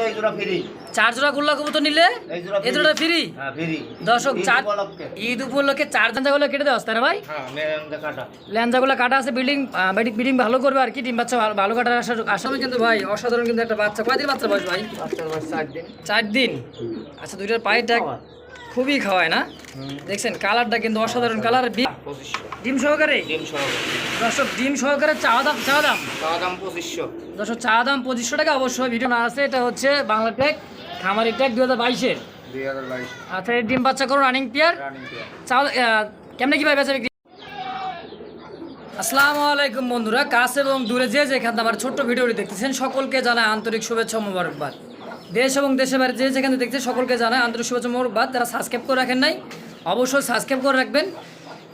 এই জোড়া ফ্রি। চার জোড়া গোল্লা কবুতর নিলে? এই জোড়া ফ্রি। হ্যাঁ ফ্রি। দর্শক চার। ঈদ উপলক্ষে চার জানজাগুলো কেটে দেওয়া তাই না ভাই? হ্যাঁ মেরে কাটা। আছে বিল্ডিং বিল্ডিং ভালো করবে আর কি ডিম বাচ্চা ভালো- কাটার আশা আসামে কিন্তু ভাই অসাধারণ কিন্তু একটা বাচ্চা। কয়দিন বাচ্চা বয়স ভাই? চার দিন। আচ্ছা দুইটার পায়েটা খুবই খাওয়ায় না? দেখছেন কালারটা কিন্তু অসাধারণ কালার। ডিম সহকারে? ডিম সহকারে। দর্শক ডিম সহকারে চা দাম চা দাম? পঁচিশশো। দর্শক চা দাম পঁচিশশো টাকা। অবশ্যই ভিডিও না আছে এটা হচ্ছে বাংলা ট্যাগ খামারি ট্যাগ দু হাজার বাইশের। আচ্ছা এই ডিম বাচ্চা করো রানিং পিয়ার? Running pair. কেমনে কি ভাই বেচা বিক্রি? আসসালামু আলাইকুম বন্ধুরা কাছে এবং দূরে যে যেখান আমার ছোট্ট ভিডিওটি দেখতেছেন সকলকে জানায় আন্তরিক শুভেচ্ছা মোবারকবাদ। দেশ এবং দেশের বাইরে যে যেখানে দেখছে সকলকে জানায় আন্তরিক শুভেচ্ছা ও মোবারকবাদ যারা সাবস্ক্রাইব করে রাখেন নাই, অবশ্যই সাবস্ক্রাইব করে রাখবেন।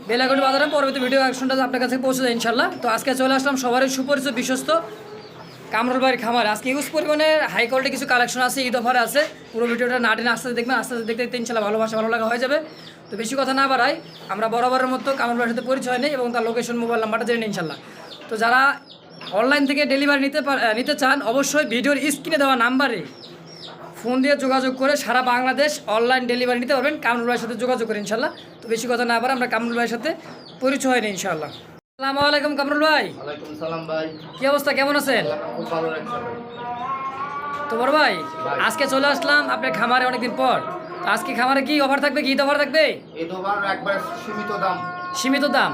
বেলাগুড়ি বাজারে পরবর্তী ভিডিও অ্যাকশনটা আপনার কাছে পৌঁছে যায় ইনশাল্লাহ তো আজকে চলে আসলাম সবারই সুপরিচিত, বিশ্বস্ত কামরুল ভাইয়ের খামার। আজকে ইউজ পরিমাণে হাই কোয়ালিটি কিছু কালেকশন আছে, ঈদ অফার আছে। পুরো ভিডিওটা না টেনে আস্তে দেখবেন, আস্তে আস্তে দেখতে দেখতে ইনশাল্লাহ ভালোবাসা, ভালো লাগা হয়ে যাবে। তো বেশি কথা না বাড়াই, আমরা বরাবরের মতো কামরুল ভাইয়ের সাথে পরিচয় নেই এবং তার লোকেশন মোবাইল নাম্বারটা জেনে ইনশাল্লাহ তো যারা অনলাইন থেকে ডেলিভারি নিতে নিতে চান, অবশ্যই ভিডিওর স্ক্রিনে দেওয়া নাম্বারে ফোন দিয়ে যোগাযোগ করে সারা বাংলাদেশ অনলাইন ডেলিভারি নিতে পারবেন। কামরুল ভাইয়ের সাথে যোগাযোগ করে ইনশাল্লাহ তো বেশি কথা না বাড়া আমরা কামরুল ভাইয়ের সাথে পরিচয় নেই ইনশাল্লাহ আসসালামু আলাইকুম কামরুল ভাই। সালাম ভাই। কি অবস্থা? কেমন আছেন? খুব ভালো ভাই তো বড় ভাই। আজকে চলে আসলাম আপনার খামারে অনেকদিন পর। আজকে খামারে কি অফার থাকবে কি অফার থাকবে? একবার সীমিত দাম। সীমিত দাম।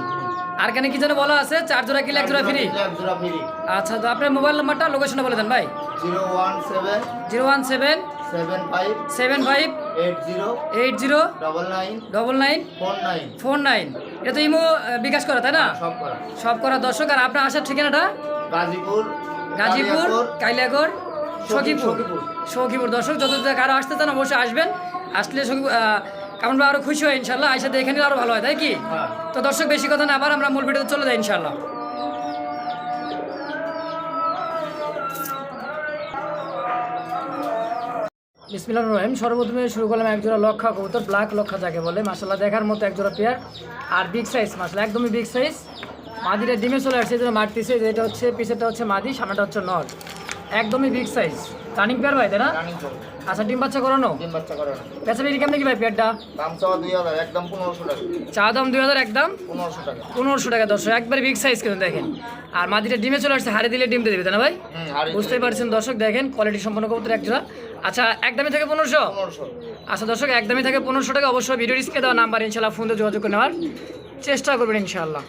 আর কেন কি যেন বলা আছে চার জোড়া কিলে এক জোড়া ফ্রি? এক জোড়া ফ্রি। আচ্ছা তো আপনার মোবাইল নাম্বারটা লোকেশনটা বলে দেন ভাই। Zero one seven zero one seven seven five seven five eight zero eight zero double nine double nine four nine four nine এটা তো ইমো বিকাশ করা তাই না? সব করা। সব করা দর্শক আর আপনার আসার ঠিকানাটা? গাজীপুর গাজীপুর কাইলিয়াগর সখীপুর। সখীপুর। দর্শক যত কারও আসতে চান অবশ্যই আসবেন। আসলে কেমন আরও খুশি হয় ইনশাল্লাহ। আইসাতে এখানে আরও ভালো হয় তাই কি? হ্যাঁ। তো দর্শক বেশি কথা না আবার আমরা মূল ভিডিওতে চলে যাই ইনশাল্লাহ। বিসমিল্লাহ রহিম সর্বপ্রথমে শুরু করলাম একজোড়া লক্ষা কবুতর ব্ল্যাক লক্ষা যাকে বলে। মাসাল্লাহ দেখার মতো একজোড়া পেয়ার আর বিগ সাইজ মাসাল্লাহ একদমই বিগ সাইজ মাদিটা ডিমে চলে আসছে জন্য মারতেছে। যেটা হচ্ছে পিছেরটা হচ্ছে মাদি সামনেটা হচ্ছে নর। একদমই বিগ সাইজ রানিং পেয়ার ভাই তাই না? আচ্ছা ডিম বাচ্চা করানো? তিন বাচ্চা করে না পেঁচা বেরি কেমন কি ভাই পেয়ারটা দাম চাওয়া দুই হাজার একদম পনেরোশো টাকা। চা দাম দুই হাজার একদম? পনেরোশো টাকা। পনেরোশো টাকা দর্শক একবারে বিগ সাইজ কিন্তু দেখেন। আর মাদিটা ডিমে চলে আসছে হাড়ি দিলে ডিম দিয়ে দেবে তাই না ভাই? বুঝতেই পারছেন দর্শক দেখেন কোয়ালিটি সম্পন্ন কবুতর এক জোড়া আচ্ছা একদমই থাকে পনেরোশো? আচ্ছা দর্শক একদমই থাকে পনেরোশো টাকা। অবশ্যই ভিডিও স্ক্রিনে দেওয়া নাম্বার ইনশাল্লাহ ফোন দিয়ে যোগাযোগ করে নেওয়ার চেষ্টা করবেন ইনশাল্লাহ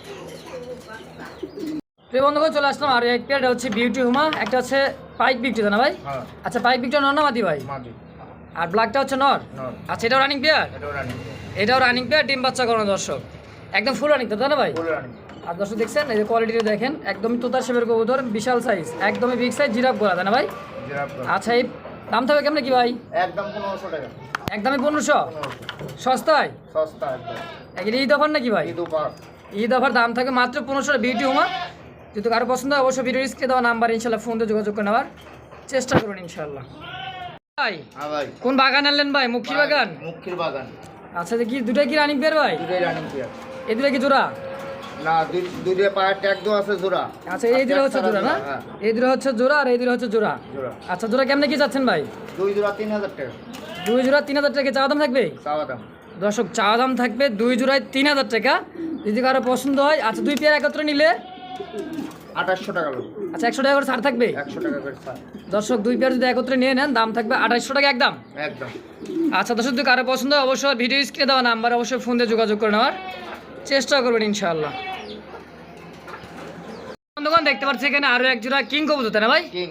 প্রিয় বন্ধুগণ চলে আসলাম আর এক পেয়ারটা হচ্ছে বিউটি হুমা একটা হচ্ছে পাইক বিউটি না ভাই? হ্যাঁ। আচ্ছা পাইক বিউটি নর না মাদি ভাই? আর ব্ল্যাকটা হচ্ছে নর? আচ্ছা এটাও রানিং পেয়ার এটাও রানিং পেয়ার ডিম বাচ্চা করানো দর্শক। একদম ফুল রানিং তো তাই না ভাই? আর দর্শক দেখছেন? এই যে কোয়ালিটিটা দেখেন একদমই তোতার শেপের কবুতর বিশাল সাইজ একদমই বিগ সাইজ জিরাফ গোলা তাই না ভাই? আচ্ছা এই দাম থাকবে কেমন কি ভাই? একদম পনেরোশো টাকা। একদমই পনেরোশো? সস্তায়? সস্তা একদম। ঈদ অফার নাকি ভাই? ঈদ উপহার ঈদ অফার দাম থাকে মাত্র পনেরোশো বিউটি হোমা যদি কারও পছন্দ হয় অবশ্যই ভিডিও স্ক্রিনে দেওয়া নাম্বার ইনশাল্লাহ ফোন দিয়ে যোগাযোগ করে নেওয়ার চেষ্টা করুন ইনশাল্লাহ। ভাই হ্যাঁ ভাই। কোন বাগান আনলেন ভাই? মুখী বাগান? মুখির বাগান। আচ্ছা কি দুটাই কি রানিং পেয়ার ভাই? দুটোই রানিং পেয়ার এই দুটা কি জোড়া? না দুই দুটো পায়ের ট্যাগ দেওয়া আছে জোড়া। আচ্ছা এই দুটো হচ্ছে জোড়া না? হ্যাঁ। এই দুটো হচ্ছে জোড়া আর এই দুটো হচ্ছে জোড়া। জোড়া। আচ্ছা জোড়া কেমনে কি চাচ্ছেন ভাই? দুই জোড়া তিন হাজার টাকা। দুই জোড়া তিন হাজার টাকা চাওয়া দাম থাকবে? চাওয়া দাম। দর্শক চাওয়া দাম থাকবে দুই জোড়ায় তিন হাজার টাকা। যদি কারও পছন্দ হয় আচ্ছা দুই পেয়ার একত্রে নিলে? আঠাশশো টাকা আচ্ছা একশো টাকা করে ছাড় থাকবে? একশো টাকা করে ছাড়। দর্শক দুই পেয়ার যদি একত্রে নিয়ে নেন দাম থাকবে আঠাশশো টাকা একদম। একদম। আচ্ছা দর্শক যদি কারও পছন্দ হয় অবশ্যই ভিডিও স্ক্রিনে দেওয়া নাম্বার অবশ্যই ফোন দিয়ে যোগাযোগ করে নেওয়ার চেষ্টা করবেন ইনশাআল্লাহ। বন্ধুগণ দেখতে পাচ্ছি এখানে আরও এক জোড়া কিং কবুতর না ভাই? কিং।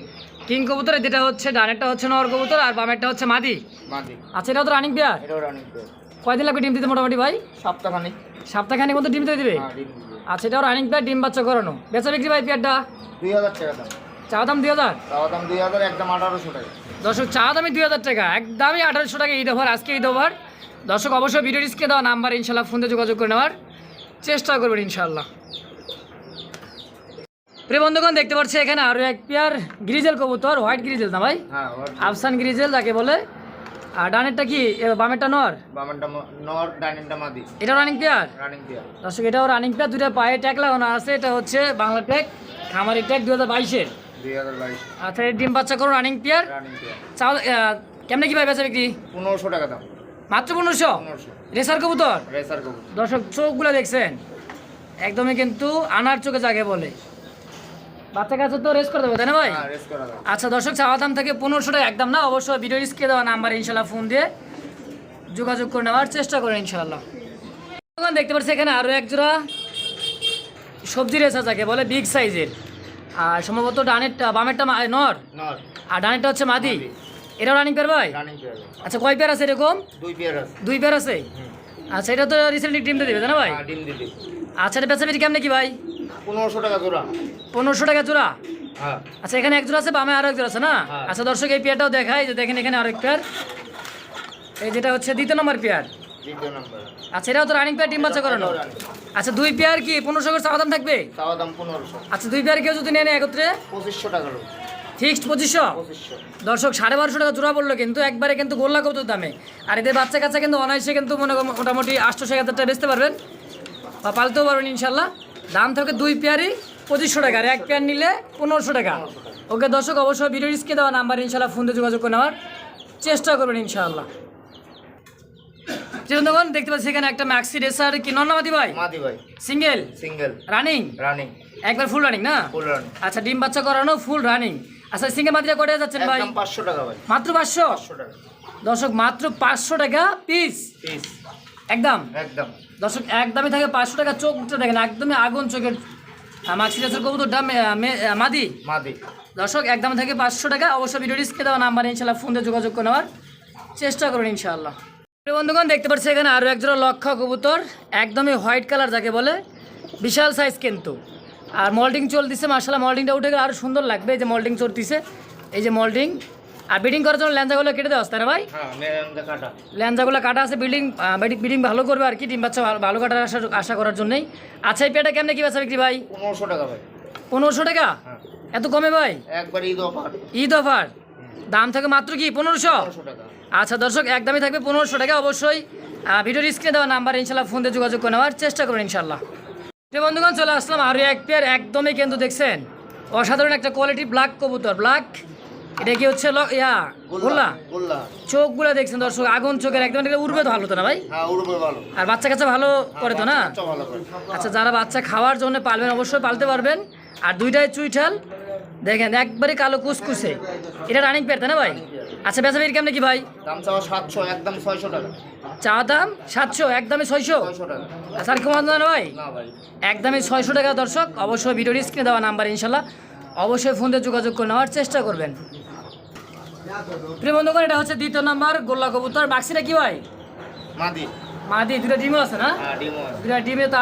কিং কবুতর যেটা হচ্ছে ডানেরটা হচ্ছে নর কবুতর আর বামেরটা হচ্ছে মাদি। মাদি। আচ্ছা এটাও তো রানিং পেয়ার এটাও রানিং পেয়ার কয়দিন লাগবে ডিম দিতে মোটামুটি ভাই? সপ্তাহখানিক। সপ্তাহখানিক মতো ডিম দিয়ে দিবে? হ্যাঁ ডিম দিবে। আচ্ছা এটাও রানিং পেয়ার ডিম বাচ্চা করানো। বেচা বিক্রি ভাই পেয়ারটা? দুই হাজার টাকা দাম। চা দাম দুই হাজার? চাওয়া দাম দুই হাজার একদম আঠারোশো টাকা। দর্শক চা দামই দুই হাজার টাকা। একদমই আঠারোশো টাকা ঈদ ওভার আজকে ঈদ ওভার দর্শক অবশ্যই ভিডিও রিস্কে দেওয়া নাম্বার ইনশাল্লাহ ফোন দিয়ে যোগাযোগ করে নেওয়ার চেষ্টা করবেন ইনশাল্লাহ প্রিয় বন্ধুগণ দেখতে পাচ্ছি এখানে আরও এক পেয়ার গ্রিজেল কবুতর হোয়াইট গ্রিজেল না ভাই? হ্যাঁ আফসান গ্রিজেল যাকে বলে। আর ডানেরটা কি? বামেরটা নর? বামেনটা ম- নর ডাইনিংটা মাদি। এটা রানিং পেয়ার রানিং পেয়ার দর্শক এটাও রানিং পেয়ার দুটা পায়ে ট্যাগ লাগানো আছে। এটা হচ্ছে বাংলা ট্যাগ খামারি ট্যাগ দু হাজার বাইশের। আচ্ছা এই ডিম বাচ্চা করো রানিং পেয়ার রানিং পেয়ার চাও আহ, কেমনে কি ভাই বেচা বিক্রি? পনেরোশো টাকা দাম। মাত্র পনেরোশো? পনেরোশো। রেসার কবুতর? রেসার কবুতর। দর্শক চোখগুলো দেখছেন। একদমই কিন্তু আনার চোখে যাকে বলে। বাচ্চা কাছে তো রেস করে দেবো তাই না ভাই? হ্যাঁ করা আচ্ছা দর্শক চাওয়া দাম থেকে পনেরোশো টাকা একদম না অবশ্যই ভিডিও স্ক্রিনে দেওয়া নাম্বার ইনশাল্লাহ ফোন দিয়ে যোগাযোগ করে নেওয়ার চেষ্টা করেন ইনশাল্লাহ। দেখতে পাচ্ছি এখানে আরও এক জোড়া সবজি রেসা যাকে বলে বিগ সাইজের আর সম্ভবত ডানেরটা বামেরটা নর? আর ডানেরটা হচ্ছে মাদি। এটাও রানিং পেয়ার ভাই? আচ্ছা কয় পেয়ার আছে এরকম? দুই পেয়ার আছে। দুই পেয়ার আছে? আচ্ছা এটা তো রিসেন্টলি ডিমটা দেবে তাই না ভাই? হ্যাঁ ডিম দিদি আচ্ছা এটা বেচা বিক্রি কেমনে কি ভাই? পনেরোশো টাকা জোড়া। পনেরোশো টাকা জোড়া? হ্যাঁ। আচ্ছা এখানে এক জোড়া আছে বামে আরও এক জোড়া আছে না? হ্যাঁ। আচ্ছা দর্শক এই পেয়ারটাও দেখাই যে দেখেন এখানে আরেক পেয়ার। এই যেটা হচ্ছে দ্বিতীয় নম্বর পেয়ার। আচ্ছা এটাও তো রানিং পেয়ার ডিম বাচ্চা করানো। আচ্ছা দুই পেয়ার কি পনেরোশো করে চাওয়া দাম থাকবে? চাওয়া দাম পনেরোশো। আচ্ছা দুই পেয়ার কেউ যদি নেয় নেয় একত্রে? পঁচিশশো টাকা ফিক্সড পঁচিশশো? দর্শক সাড়ে বারোশো টাকা জোড়া পড়ল কিন্তু একবারে কিন্তু গোল্লা কত দামে। আর এদের বাচ্চা কাচ্চা কিন্তু অনায়াসে কিন্তু মনে মোটামুটি আটশো এক হাজার টাকা বেচতে পারবেন। বা পালতেও পারবেন ইনশাল্লাহ। দাম থাকে দুই পেয়ারই পঁচিশশো টাকা। আর এক পেয়ার নিলে পনেরোশো টাকা। ওকে দর্শক অবশ্যই ভিডিও রিস্কে দেওয়া নাম্বার ইনশাল্লাহ ফোন দিয়ে যোগাযোগ করে নেওয়ার চেষ্টা করবেন ইনশাআল্লাহ চিরন্দগন দেখতে পাচ্ছি এখানে একটা ম্যাক্সি রেসার কি? নন্নামাতি ভাই? মাদি ভাই। সিঙ্গেল সিঙ্গেল রানিং রানিং একবার ফুল রানিং না? ফুল রানিং আচ্ছা ডিম বাচ্চা করানো ফুল রানিং আচ্ছা সিঙ্গেল মাতিটা কটে যাচ্ছেন ভাই? পাঁচশো টাকা ভাই। মাত্র পাঁচশো? পাঁচশো টাকা। দর্শক মাত্র পাঁচশো টাকা পিস পিস একদম? একদম। দর্শক একদমই থাকে পাঁচশো টাকা চোখ চোখটা দেখেন একদমই আগুন চোখের মাছি গাছের কবুতরটা মাদি? মাদি। দর্শক একদম থাকে পাঁচশো টাকা অবশ্যই ভিডিও ডিসকে দেওয়া নাম্বার ইনশাল্লাহ ফোন দিয়ে যোগাযোগ করে নেওয়ার চেষ্টা করুন ইনশাআল্লাহ। বন্ধুগণ দেখতে পাচ্ছি এখানে আরও একজোড়া লক্ষা কবুতর একদমই হোয়াইট কালার যাকে বলে বিশাল সাইজ কিন্তু। আর মল্টিং চলতেছে মার্শাল্লাহ মল্টিংটা উঠে গেলে আরও সুন্দর লাগবে এই যে মল্টিং চলতেছে এই যে মল্টিং আর বিডিং করার জন্য ল্যাঞ্জাগুলো কেটে দেওয়া তাই ভাই। হ্যাঁ ল্যাঞ্জাগুলো কাটা আছে বিল্ডিং বিল্ডিং ভালো করবে আর কি ডিম বাচ্চা ভালো- কাটার আশা আশা করার জন্যই। আচ্ছা এই পেটা কেমনে কি বেচা বিক্রি ভাই? পনেরোশো টাকা ভাই। পনেরোশো টাকা? হ্যাঁ। এত কমে ভাই? একবার ঈদ অফার। ঈদ অফার? দাম থাকে মাত্র কি পনেরোশো? আচ্ছা দর্শক একদমই থাকবে পনেরোশো টাকা অবশ্যই। ভিডিওর স্ক্রিনে দেওয়া নাম্বার ইনশাল্লাহ ফোন দিয়ে যোগাযোগ করে নেওয়ার চেষ্টা করবেন ইনশাল্লাহ। প্রিয় বন্ধুগণ চলে আসলাম আরও এক পেয়ার একদমই কিন্তু দেখছেন। অসাধারণ একটা কোয়ালিটি ব্ল্যাক কবুতর ব্ল্যাক এটা কি হচ্ছে ইয়া গোল্লা গোল্লা? চোখগুলো দেখছেন দর্শক আগুন চোখের একদম এটা উড়বে তো ভালো তো না ভাই? হ্যাঁ আর বাচ্চা কাচ্চা ভালো করে তো না? আচ্ছা যারা বাচ্চা খাওয়ার জন্য পালবেন অবশ্যই পালতে পারবেন। আর দুইটাই চুইঠাল। দেখেন একবারে কালো কুসকুসে। এটা রানিং পেয়ার না ভাই? আচ্ছা বেচা বিক্রি কেমনে কি ভাই? দাম চাওয়া সাতশো একদম ছয়শো টাকা। চা দাম সাতশো একদমই ছয়শো? আচ্ছা আর না ভাই? একদমই ছয়শো টাকা দর্শক। অবশ্যই ভিডিওর স্ক্রিনে দেওয়া নাম্বার ইনশাল্লাহ। অবশ্যই ফোন দিয়ে যোগাযোগ করে নেওয়ার চেষ্টা করবেন। প্রিয় বন্ধুগণ এটা হচ্ছে দ্বিতীয় নাম্বার গোল্লা কবুতর। বাক্সিটা কি ভাই? মাদি। মা দিয়ে দুটো ডিমও আছে না? হ্যাঁ ডিমো। দুটা ডিমে তা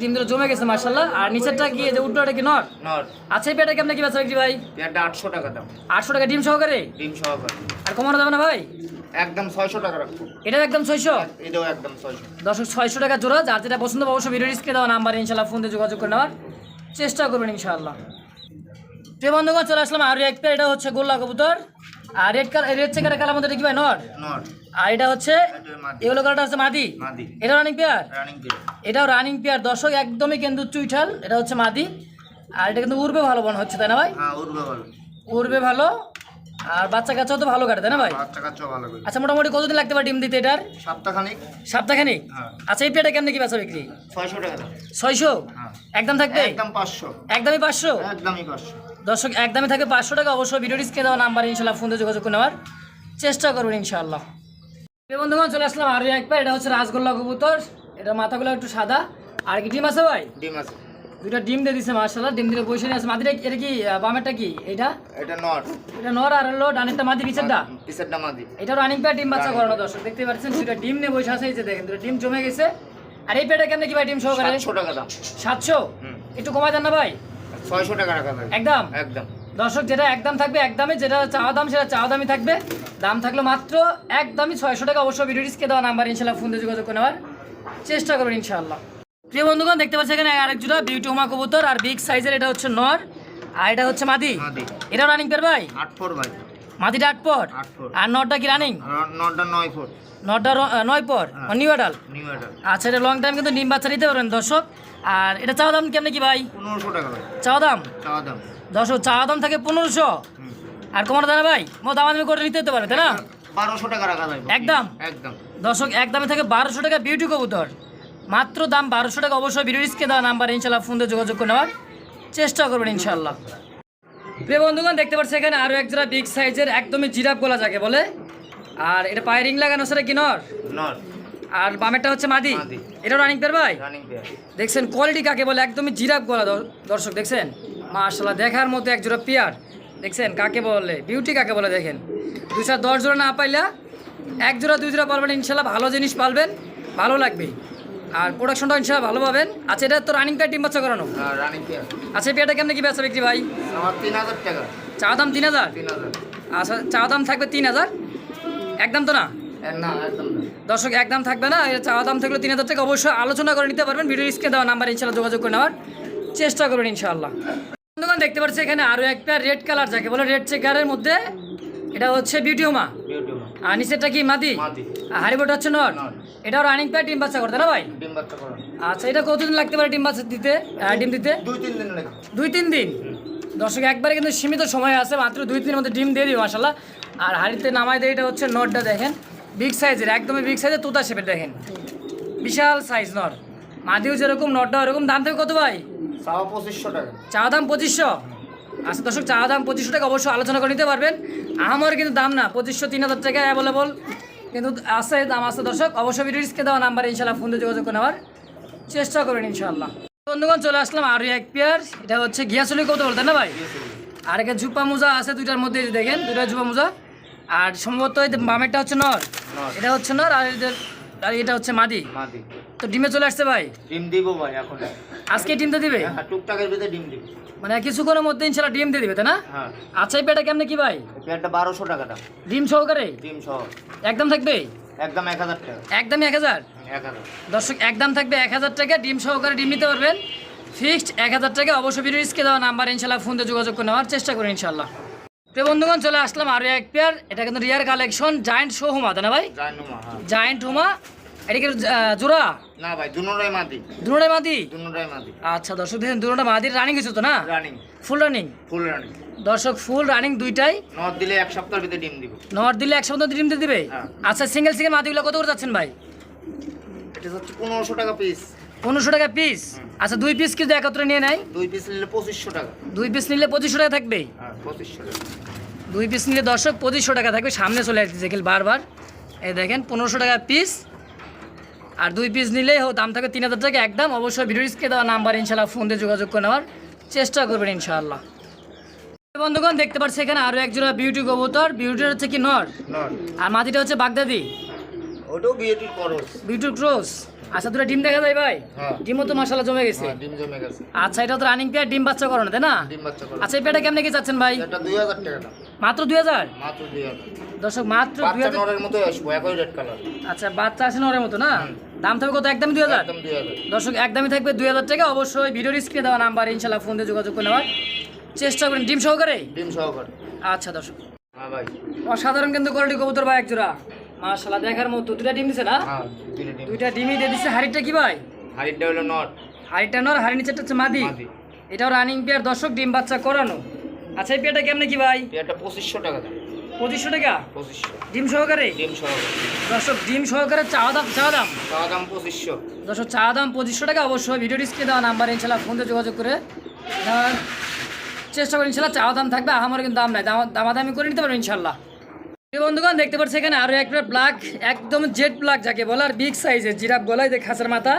ডিম দুটো জমে গেছে মার্শাল্লাহ আর নিচেরটা কি এই যে উল্টোটা কি নট নর। আচ্ছা এই পেটে কেমন কি বেচা বিক্রি ভাই? পেয়ারটা আটশো টাকা দাম। আটশো টাকা ডিম সহকারে? ডিম সহকারে। আর কমানো যাবে না ভাই? একদম ছয়শো টাকা রাখব। এটা একদম ছয়শো? এটাও একদম ছয়শো। ছয়শো টাকা জোড়া যার যেটা পছন্দ অবশ্যই ভিডিও স্ক্রিনে দেওয়া নাম্বার ইনশাল্লাহ ফোন দিয়ে যোগাযোগ করে নেওয়ার চেষ্টা করবেন ইনশাআল্লাহ। প্রিয় বন্ধুগণ চলে আসলাম আর এক পেয়ার এটা হচ্ছে গোল্লা কবুতর। আর রেড কালার রেড চেকারের কালার মধ্যে কি ভাই? নর নর আর এটা হচ্ছে মাদি। কালারটা হচ্ছে মাদি? এটা রানিং পেয়ার রানিং পেয়ার এটাও রানিং পেয়ার দর্শক একদমই কিন্তু চুইঠাল। এটা হচ্ছে মাদি। আর এটা কিন্তু উড়বে ভালো মনে হচ্ছে তাই না ভাই? হ্যাঁ উড়বে ভালো। উড়বে ভালো। আর বাচ্চা কাচ্চাও তো ভালো কাটে তাই না ভাই? বাচ্চা কাচ্চা ভালো করে। আচ্ছা মোটামুটি কতদিন লাগতে পারে ডিম দিতে এটার? সপ্তাহখানিক। সপ্তাহখানিক? হ্যাঁ। আচ্ছা এই পেয়ারটা কেমনে কি বেচা বিক্রি? ছয়শো টাকা দাম। ছয়শো? হ্যাঁ। একদম থাকবে? একদম পাঁচশো। একদমই পাঁচশো? একদমই পাঁচশো। দর্শক একদমই থাকে পাঁচশো টাকা। অবশ্যই ভিডিও ডিসকে দেওয়া নাম্বার ইনশাল্লাহ ফোন দিয়ে যোগাযোগ নেওয়ার চেষ্টা করুন ইনশাআল্লাহ। বন্ধুগণ চলে আসলাম আরও এক পেয়ার এটা হচ্ছে রাজগোল্লা কবুতর। এটা মাথাগুলো একটু সাদা। আর কি ডিম আছে ভাই? ডিম আছে। দুটো ডিম দিয়ে দিছে মার্শাল্লাহ ডিম দিয়ে বসে আছে মাদিটা এটা কি বামেরটা কি? এটা এটা নর। এটা নর আর হলো ডানেরটা মাদি পিছেরটা? পিসেরটা মাদি এটা রানিং পেয়ার ডিম বাচ্চা করানো দর্শক দেখতে পাচ্ছেন দুটো ডিম নিয়ে বসে আছে। এই যে দেখেন দুটো ডিম জমে গেছে। আর এই পেয়ারটা কেমনে কি ভাই ডিম সহকারে? সাতশো টাকা দাম। সাতশো? হুম। একটু কমায় দেন না ভাই? ছয়শো টাকা রাখা থাকবে। একদম? একদম। দর্শক যেটা একদম থাকবে একদমই যেটা চাওয়া দাম সেটা চাওয়া দামই থাকবে। দাম থাকল মাত্র একদমই ছয়শো টাকা। অবশ্যই ভিডিও ডিসকে দেওয়া নাম্বার ইনশাল্লাহ ফোন দিয়ে যোগাযোগ করে নেওয়ার চেষ্টা করবেন ইনশাআল্লাহ। প্রিয় বন্ধুগণ দেখতে পাচ্ছি এখানে আরেক জোড়া বিউটি হুমা কবুতর আর বিগ সাইজের এটা হচ্ছে নর আর এটা হচ্ছে মাদি। মাদি। এটা রানিং পেয়ার ভাই? আট ফোর ভাই। মাদিটা আট পর আর নটা কি রানিং নটা নয় ফুট নটা নয় পর। নিউ অ্যাডাল এটা আচ্ছা এটা লং টাইম কিন্তু ডিম বাচ্চা নিতে পারবেন দর্শক। আর এটা চাওয়া দাম কেমনি কি ভাই? পনেরোশো টাকা চাওয়া দাম? চাওয়া দাম। দর্শক চাওয়া দাম থাকে পনেরোশো। আর কমানো দাম ভাই? মো দাম আমি করে নিতে হতে পারে তাই না? বারোশো টাকা রাখা যাবে একদম? একদম। দর্শক এক দামে থাকে বারোশো টাকা বিউটি কবুতর। মাত্র দাম বারোশো টাকা অবশ্যই ভিডিও রিস্কে দেওয়া নাম্বার ইনশাল্লাহ ফোন দিয়ে যোগাযোগ করে নেওয়ার চেষ্টা করবেন ইনশাল্লাহ প্রিয় বন্ধুগণ দেখতে পাচ্ছি এখানে আরও এক জোড়া বিগ সাইজের একদমই জিরাফ গলা যাকে বলে। আর এটা পায়ে রিং লাগানো সেটা কি নর নট আর বামেরটা হচ্ছে মাদি। এটা রানিং পেয়ার ভাই? রানিং পেয়ার দেখছেন কোয়ালিটি কাকে বলে? একদমই জিরাফ গলা দর- দর্শক দেখছেন? মাশাল্লাহ দেখার মতো এক জোড়া পেয়ার দেখছেন কাকে বলে? বিউটি কাকে বলে দেখেন? চার দশ জোড়া না পাইলা এক জোড়া দুই জোড়া পালবেন ইনশাল্লাহ ভালো জিনিস পালবেন ভালো লাগবে আর প্রোডাকশনটা ইনশাল্লাহ ভালো পাবেন। আচ্ছা এটা তো রানিং পেয়ার টিম বাচ্চা করানো? রানিং পেয়ার আচ্ছা এই পেয়ারটা কেমন কি বেচা বিক্রি ভাই? আমার তিন হাজার টাকা। চা দাম তিন হাজার? আচ্ছা চা দাম থাকবে তিন হাজার? একদম তো না? না একদম দর্শক একদম থাকবে না চা দাম থাকলে তিন হাজার টাকা অবশ্যই আলোচনা করে নিতে পারবেন। ভিডিও স্ক্রিনে দেওয়া নাম্বার ইনশাল্লাহ যোগাযোগ করে নেওয়ার চেষ্টা করবেন ইনশাআল্লাহ। বন্ধুগণ দেখতে পাচ্ছি এখানে আরও একটা রেড কালার যাকে বলে রেড চেকারের মধ্যে এটা হচ্ছে বিউটিওমা আর নিচেরটা কি মাদি? হারিবোটা হচ্ছে নর। এটাও রানিং প্যাড ডিম বাচ্চা করতে না ভাই? ডিম বাচ্চা করানো আচ্ছা এটা কতদিন লাগতে পারে ডিম বাচ্চা দিতে ডিম দিতে? দুই তিন দিন দুই তিন দিন? দর্শক একবারে কিন্তু সীমিত সময় আছে মাত্র দুই দিনের মধ্যে ডিম দিয়ে দিই মাসাল্লাহ আর হাড়িতে নামাই দিয়ে এটা হচ্ছে নটটা দেখেন। বিগ সাইজের একদমই বিগ সাইজের তুতা শেপের দেখেন। বিশাল সাইজ নর মাদিও যেরকম নটটা ওরকম। দাম থেকে কত ভাই? সাওয়া পঁচিশশো টাকা। চা দাম পঁচিশশো? আচ্ছা দর্শক চা দাম পঁচিশশো টাকা অবশ্যই আলোচনা করে নিতে পারবেন। আমার কিন্তু দাম না পঁচিশশো তিন হাজার টাকা অ্যাভেলেবল কিন্তু আছে দাম আছে দর্শক অবশ্যই ভিডিওসকে দেওয়া নাম্বার ইনশাল্লাহ ফোন দিয়ে যোগাযোগ করে নেওয়ার চেষ্টা করবেন ইনশাল্লাহ বন্ধুগণ চলে আসলাম আরও এক পেয়ার এটা হচ্ছে গিয়াসলি কত বলতেন না ভাই? আর একটা জুপা মোজা আছে দুইটার মধ্যে দেখেন দুইটা জুপা মোজা। আর সম্ভবত এই বামেরটা হচ্ছে নর। এটা হচ্ছে নর আর এদের আর এটা হচ্ছে মাদি? মাদি। তো ডিমে চলে আসছে ভাই? ডিম দিব ভাই এখন। আজকে ডিমটা দিবে? হ্যাঁ টুকটাকের ভিতরে ডিম দিব। মানে কিছুক্ষণের মধ্যে ইনশাল্লাহ ডিম দিয়ে দিবে তাই না? হ্যাঁ। আচ্ছা এই পেটা কেমনে কি ভাই? পেয়ারটা বারোশো টাকা দাম। ডিম সহকারে? ডিম সহ। একদম থাকবে? একদম এক হাজার টাকা। একদমই এক হাজার? দর্শক একদম থাকবে এক হাজার টাকা। ডিম সহকারে ডিম নিতে পারবেন। ফিক্সড এক হাজার টাকা। অবশ্যই ভিডিও স্কে দেওয়া নাম্বার ইনশাল্লাহ ফোন দিয়ে যোগাযোগ করে নেওয়ার চেষ্টা করি ইনশাল্লাহ। তো বন্ধুগণ চলে আসলাম আরও এক পেয়ার এটা কিন্তু রিয়ার কালেকশন জায়েন্ট শো হুমা তাই না ভাই? জানুমা হ্যাঁ। জায়েন্ট হুমা। এটা কি জোড়া? না ভাই দুনোটাই মাদি। দুটোটাই মাদি? দুনোটাই মাদি। আচ্ছা দর্শক দেখেন দুটোটা মাদির রানিং হয়েছে তো না? Running full running full running দর্শক ফুল রানিং দুইটাই। নদ দিলে এক সপ্তাহের ভিতরে ডিম দিব। নর দিলে এক সপ্তাহ ডিম দিয়ে দিবে? হ্যাঁ। আচ্ছা সিঙ্গেল সিঙ্গেল মাদিগুলো কত করে যাচ্ছেন ভাই? এটা হচ্ছে পনেরোশো টাকা পিস পনেরোশো টাকা পিস আচ্ছা দুই পিস কিন্তু একত্রে নিয়ে নেয় দুই পিস নিলে পঁচিশশো টাকা। দুই পিস নিলে পঁচিশশো টাকা থাকবে হ্যাঁ পঁচিশশো টাকা। দুই পিস নিলে দর্শক পঁচিশশো টাকা থাকবে সামনে চলে আসছে যেখানে বারবার। এই দেখেন পনেরোশো টাকা পিস আর দুই পিস নিলে দাম থাকবে তিন হাজার টাকা একদম। অবশ্যই ভিডিও দেওয়া নাম্বার ইনশাল্লাহ ফোন দিয়ে যোগাযোগ করে নেওয়ার চেষ্টা করবেন ইনশাআল্লাহ। বন্ধুগণ দেখতে পাচ্ছি এখানে আরও এক জোড়া বিউটি কবুতর। বিউটির হচ্ছে কি নর? আর মাটিটা হচ্ছে বাগদাদি? ওটাও বিয়েটির করস বিউটির ক্রোস আচ্ছা দুটো ডিম দেখা যায় ভাই? হ্যাঁ। ডিমও তো মশালা জমে গেছে। হ্যাঁ, ডিম জমে গেছে। আচ্ছা এটা তো রানিং পেয়ার ডিম বাচ্চা তাই না? ডিম বাচ্চা করে আচ্ছা এই পেয়ারটা কেমনে কি চাচ্ছেন ভাই? এটা টাকা মাত্র দর্শক মাত্র দুই বাচ্চা হাজার নরের মতোই আসব একই রেড কালার আচ্ছা বাচ্চা ওর মতো না? দাম থাকবে কত? একদম দুই হাজার? একদম দুই হাজার। দর্শক একদমই থাকবে দুই হাজার টাকা। অবশ্যই ভিডিওর স্ক্রিনে দেওয়া নাম্বার ইনশাল্লাহ ফোন দিয়ে যোগাযোগ করে নেওয়ার চেষ্টা করেন। ডিম সহকারে? ডিম সহকারে। আচ্ছা দর্শক। হ্যাঁ ভাই। অসাধারণ কিন্তু কোয়ালিটি কবুতর ভাই এক জোড়া মাশাল্লাহ দেখার মতো। দুটা ডিম দিছে না? হ্যাঁ দুইটা ডিম দুইটা ডিমই দিয়ে দিচ্ছে হাড়িটা কি ভাই? হাড়িটা হলো নট হাড়িটা নর হাড়ি নিচেরটা হচ্ছে মাদি? এটাও রানিং পেয়ার দর্শক ডিম বাচ্চা করানো। আচ্ছা এই পেয়ারটা কেমনে কি ভাই? এটা পঁচিশশো টাকা দাম। পঁচিশশো টাকা? পঁচিশশো। ডিম সহকারে? ডিম সহকারে। দর্শক ডিম সহকারে চাওয়া দাম চাওয়া দাম? চাওয়া দাম পঁচিশশো। দর্শক চা দাম পঁচিশশো টাকা। অবশ্যই ভিডিও ডিসপ্লে দেওয়া নাম্বার ইনশাল্লাহ ফোন দিয়ে যোগাযোগ করে চেষ্টা করি ইনশাল্লাহ চা দাম থাকবে আমার কিন্তু দাম নাই। দাম- দামাদামি করে নিতে পারব ইনশাল্লাহ এই বন্ধুগণ দেখতে পাচ্ছি এখানে আরও একটা ব্ল্যাক একদম জেড ব্ল্যাক যাকে বলে আর বিগ সাইজের জিরাপ গলায় যে খাঁচার মাথা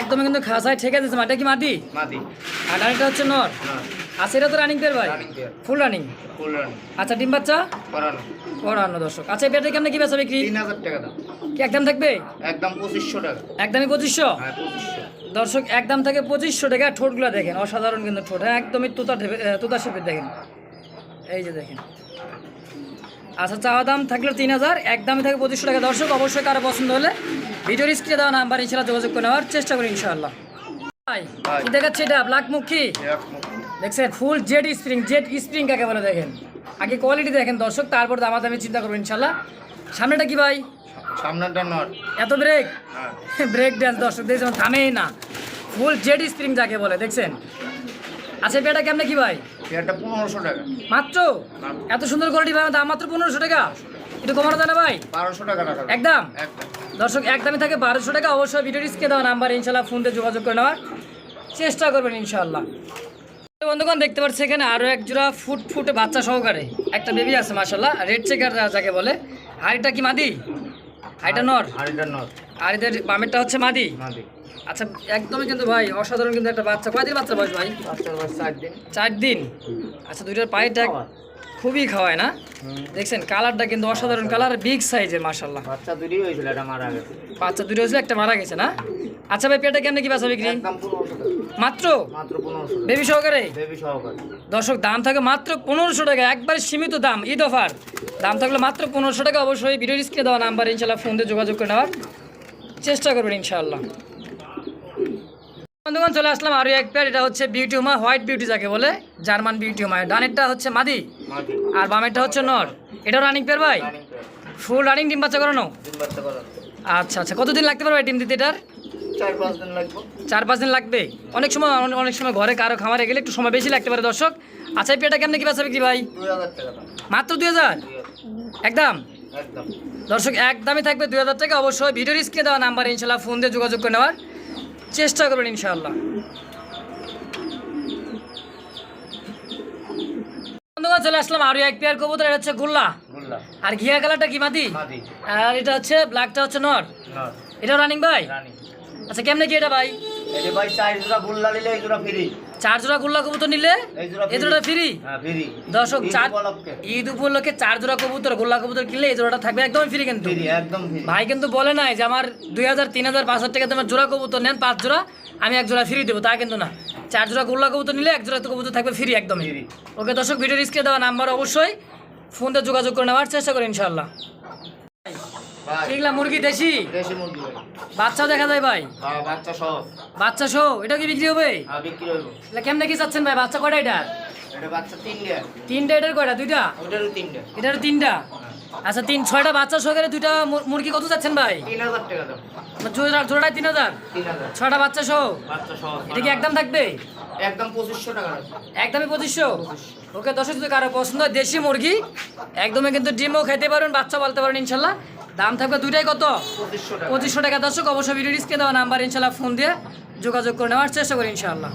একদম কিন্তু খাঁচায় ঠেকে দিয়েছে মাঠে কি মাটি? মাদি আর রানিংটা হচ্ছে নর। নট আচ্ছা এটা তো রানিং পেয়ার ভাই? ফুল রানিং ফুল রানিং আচ্ছা ডিম বাচ্চা? করানো দর্শক। আচ্ছা পেয়ারটা কেমন কি বেচা বিক্রি? তিন হাজার টাকা দাম। কি একদম থাকবে? একদম পঁচিশশো টাকা। একদমই পঁচিশশো? হ্যাঁ দর্শক একদম থাকে পঁচিশশো টাকা ঠোঁটগুলো দেখেন। অসাধারণ কিন্তু ঠোঁট। হ্যাঁ, একদমই তোতা তুতা শেপের দেখেন। এই যে দেখেন। আচ্ছা চাওয়া দাম থাকলে তিন হাজার একদমই থাকে পঁচিশশো টাকা। দর্শক অবশ্যই কারও পছন্দ হলে ভিডিওর স্ক্রিনে দেওয়া নাম্বার ইনশাল্লাহ যোগাযোগ করে নেওয়ার চেষ্টা করি ইনশাল্লাহ ভাই ভাই। কি দেখাচ্ছে এটা? ব্ল্যাক মুখী এক মুখ দেখছেন ফুল জেড স্প্রিং জেড স্প্রিং কাকে বলে দেখেন? আগে কোয়ালিটি দেখেন দর্শক তারপর দামাদামি চিন্তা করবেন ইনশাল্লাহ সামনেটা কি ভাই? সামনেটা নট এত ব্রেক ব্রেক ড্যান্স দর্শক দেখছেন থামেই না। ফুল জেড স্প্রিং যাকে বলে দেখছেন? আচ্ছা পেটা কেমনে কি ভাই? এটা পনেরোশো টাকা। মাত্র? এত সুন্দর কোয়ালিটি ভাই দাম মাত্র পনেরোশো টাকা? একটু কমানো যায় না ভাই? বারোশো টাকা একদম? একদম। দর্শক একদমই থাকে বারোশো টাকা। অবশ্যই ভিডিও স্কে দেওয়া নাম্বার ইনশাল্লাহ ফোন দিয়ে যোগাযোগ করে নেওয়ার চেষ্টা করবেন ইনশাল্লাহ বন্ধুগণ দেখতে পাচ্ছি এখানে আরও এক জোড়া ফুট ফুটে বাচ্চা সহকারে একটা বেবি আছে মাসাল্লাহ রেড চেকার যাকে বলে। এটা কি মাদি? এটা নর? নট আর এদের বামেরটা হচ্ছে মাদি? মাদি। আচ্ছা একদমই কিন্তু ভাই অসাধারণ কিন্তু একটা বাচ্চা। কয়দিন বাচ্চা বয়স ভাই? বাচ্চার বয়স চার দিন। চার দিন? আচ্ছা দুইটার পায়েটা খুবই খাওয়ায় না? দেখছেন কালারটা কিন্তু অসাধারণ কালার বিগ সাইজের মাসাল্লাহ বাচ্চা দুটোই হয়েছিল এটা মারা গেছে। বাচ্চা দুটো হয়েছিল একটা মারা গেছে না? আচ্ছা ভাই পেটে কেমনে কি বাচ্চা বিক্রি? মাত্র? মাত্র বেবি সহকারে? বেবি সহকারে। দর্শক দাম থাকে মাত্র পনেরোশো টাকা একবারে সীমিত দাম ঈদ অফার। দাম থাকলে মাত্র পনেরোশো টাকা অবশ্যই ভিডিও স্ক্রিনে দেওয়া নাম্বার ইনশাল্লাহ ফোন দিয়ে যোগাযোগ করে নেওয়ার চেষ্টা করবেন ইনশাআল্লাহ। বন্ধুগণ চলে আসলাম আরও এক প্যার এটা হচ্ছে বিউটি হুমা হোয়াইট বিউটি যাকে বলে জার্মান বিউটি হুমা। ডানেরটা হচ্ছে মাদি আর বামেরটা হচ্ছে নর। এটা রানিং পেয়ার ভাই? ফুল রানিং ডিম বাচ্চা করানো? আচ্ছা আচ্ছা। কতদিন লাগতে পারবে ডিম দিতে এটার? চার পাঁচ দিন লাগবে। অনেক সময় অনেক- সময় ঘরে কারও খামারে গেলে একটু সময় বেশি লাগতে পারে দর্শক। আচ্ছা এই পেটা কেমন কি বেচা বিক্রি ভাই? মাত্র দুই হাজার? একদম? একদম। দর্শক একদমই থাকবে দুই হাজার টাকা। অবশ্যই ভিডিও স্ক্রিনে দেওয়া নাম্বার ইনশাল্লাহ ফোন দিয়ে যোগাযোগ করে নেওয়ার। চেষ্টা করবেন ইনশাআল্লাহ। বন্ধুগণ চলে আসলাম আরও এক পেয়ার কবুতর এটা হচ্ছে গুল্লা। আর ঘিয়া কালারটা কি মাদি? আর এটা হচ্ছে ব্ল্যাকটা হচ্ছে নর। নট এটাও রানিং ভাই আচ্ছা কেমনে কি এটা ভাই? ভাই চার জোড়া গুল্লা নিলে এই জোড়া ফ্রি চার জোড়া গুল্লা কবুতর নিলে? এই জোড়াটা ফ্রি। হ্যাঁ দর্শক চার ঈদ উপলক্ষে চার জোড়া কবুতর গোল্লা কবুতর কিনলে এই জোড়াটা থাকবে একদম ফ্রি কিন্তু। ভাই কিন্তু বলে নাই যে আমার দুই হাজার তিন হাজার পাঁচ হাজার টাকা তোমার জোড়া কবুতর নেন পাঁচ জোড়া আমি এক জোড়া ফ্রি দেবো তা কিন্তু না। চার জোড়া গোল্লা কবুতর নিলে এক জোড়া কবুতর থাকবে ফ্রি একদম ওকে দর্শক ভিডিও স্ক্রিনে দেওয়া নাম্বার অবশ্যই ফোন দিয়ে যোগাযোগ করে নেওয়ার চেষ্টা করি ইনশাল্লাহ এগুলা মুরগি দেশি? দেশি মুরগি বাচ্চাও দেখা যায় ভাই? হ্যাঁ বাচ্চা সহ। বাচ্চা শো এটা কি বিক্রি হবে? হ্যাঁ বিক্রি হইব। এগুলা কেমনে কি চাচ্ছেন ভাই? বাচ্চা কয়টা এটা? এটা বাচ্চা তিনটে। তিনটা এটার কয়টা? দুইটা? ওটারও তিনটে। এটার তিনটা? আচ্ছা তিন ছয়টা বাচ্চা সহকারে দুইটা মুরগি কত চাচ্ছেন ভাই? তিন হাজার টাকা দাম। জোড়া তিন হাজার? তিন হাজার। ছয়টা বাচ্চা সহ? বাচ্চা সহ এটা কি একদম থাকবে? একদম পঁচিশশো টাকা একদমই পঁচিশশো? ওকে দশ যদি কারও পছন্দ হয় দেশি মুরগি একদমই কিন্তু ডিমও খেতে পারেন বাচ্চা বলতে পারেন ইনশাল্লাহ। দাম থাকবে দুইটাই কত? পঁচিশশো টাকা। দর্শক অবশ্যই ভিডিও দেওয়া নাম্বার ইনশাল্লাহ ফোন দিয়ে যোগাযোগ করে নেওয়ার চেষ্টা করি ইনশাল্লাহ।